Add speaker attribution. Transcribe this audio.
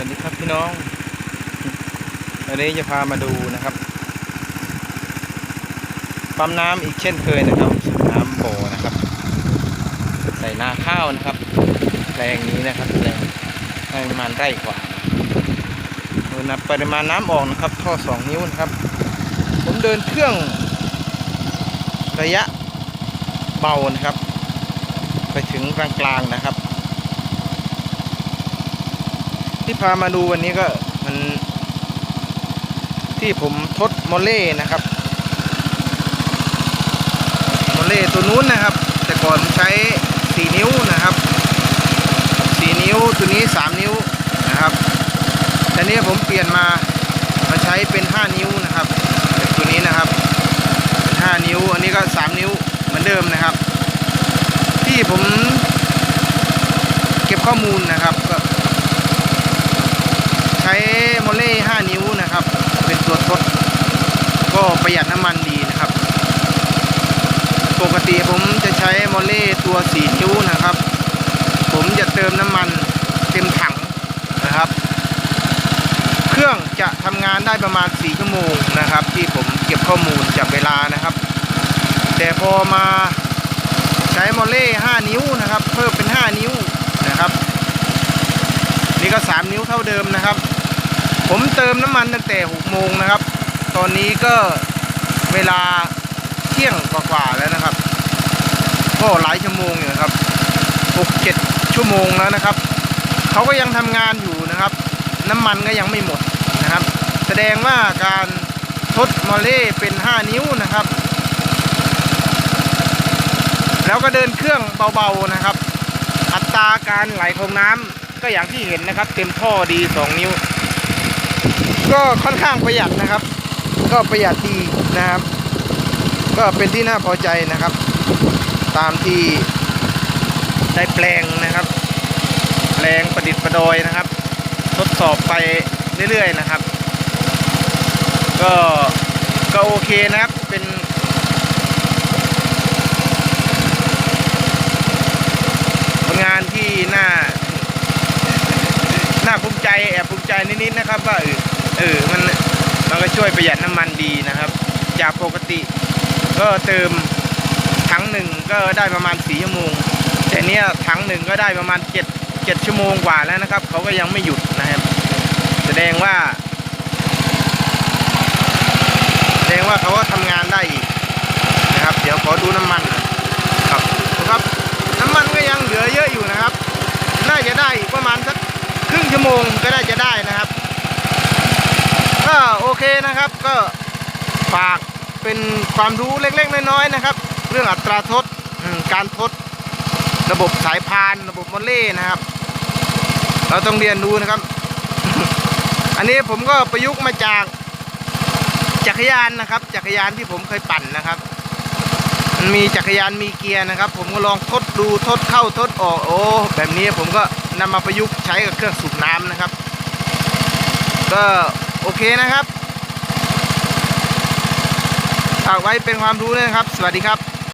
Speaker 1: วัสดีครับพี่น้องวันนี้จะพามาดูนะครับ ปั๊มน้ำอีกเช่นเคยนะครับน้ำโบนะครับ ใส่นาข้าวนะครับแปลงนี้นะครับแปลงให้ประมาณไร่กว่าดูนับปริมาณน้ำออกนะครับ ท่อสองนิ้วนะครับ ผมเดินเครื่องระยะเบานะครับ ไปถึงกลางๆนะครับ ที่พามาดูวันนี้ก็มัน ที่ผมทดมอลเล่นะครับมอลเล่ตัวนู้นนะครับ แต่ก่อนใช้4นิ้วนะครับ4นิ้วตัวนี้3นิ้วนะครับแต่นี้ผมเปลี่ยนมามาใช้เป็น5นิ้วนะครับตัวนี้นะครับเป็น5นิ้ว อันนี้ก็3นิ้วเหมือนเดิมนะครับ ที่ผมเก็บข้อมูลนะครับก็ ช้โมเล่5นิ้วนะครับ เป็นตัวทดก็ประหยัดน้ำมันดีนะครับ ปกติผมจะใช้โมเล่ตัว4นิ้วนะครับ ผมจะเติมน้ำมันเต็มถังนะครับ เครื่องจะทำงานได้ประมาณ 4 ชั่วโมงนะครับ ที่ผมเก็บข้อมูลจากเวลานะครับ แต่พอมาใช้โมเล่5นิ้วนะครับ เพิ่มเป็น 5 นิ้วนะครับ นี่ก็3นิ้วเท่าเดิมนะครับ ผมเติมน้ำมันตั้งแต่6โมงนะครับ ตอนนี้ก็เวลาเที่ยงกว่าๆแล้วนะครับ ก็หลายชั่วโมงอยู่ครับ6 7ชั่วโมงแล้วนะครับเขาก็ยังทำงานอยู่นะครับ น้ำมันก็ยังไม่หมดนะครับ แสดงว่าการทดมอเล่เป็น 5 นิ้วนะครับ แล้วก็เดินเครื่องเบาๆนะครับ อัตราการไหลของน้ำ ก็อย่างที่เห็นนะครับ เต็มท่อดี 2 นิ้ว ก็ค่อนข้างประหยัดนะครับ ก็ประหยัดดีนะครับ ก็เป็นที่น่าพอใจนะครับ ตามที่ได้แปลงนะครับแปลงประดิษฐ์ประดอยนะครับ ทดสอบไปเรื่อยๆนะครับ ก็ก็โอเคนะครับเป็นผลงานที่น่าน่า ภูมิใจแอบภูมิใจนิดๆนะครับว่าเออเออมันมันก็ช่วยประหยัดน้ำมันดีนะครับ จากปกติก็เติมถังหนึ่งก็ได้ประมาณสี่ชั่วโมง แต่เนี้ยถังหนึ่งก็ได้ประมาณเจ็ดเจ็ดชั่วโมงกว่าแล้วนะครับเขาก็ยังไม่หยุดนะครับ แสดงว่า แสดงว่าเขาก็ทำงานได้อีกนะครับ เดี๋ยวขอดูน้ำมันน่อยครับครับ น้ำมันก็ยังเหลือเยอะอยู่นะครับ น่าจะได้อีกประมาณสัก งชั่วโมงก็ได้จะได้นะครับ ก็โอเคนะครับก็ฝากเป็นความรู้เล็กๆ น้อยๆนะครับ เรื่องอัตราทดการทด ระบบสายพาน ระบบมอลเล่นะครับ เราต้องเรียนรู้นะครับ อันนี้ผมก็ประยุกต์มาจากจักรยานนะครับ จักรยานที่ผมเคยปั่นนะครับมันมีจักรยานมีเกียร์นะครับ ผมก็ลองทดดูทดเข้าทดออกโอ้แบบนี้ผมก็ นำมาประยุกต์ใช้กับเครื่องสูบน้ำนะครับ ก็โอเคนะครับฝากไว้เป็นความรู้นะครับ สวัสดีครับ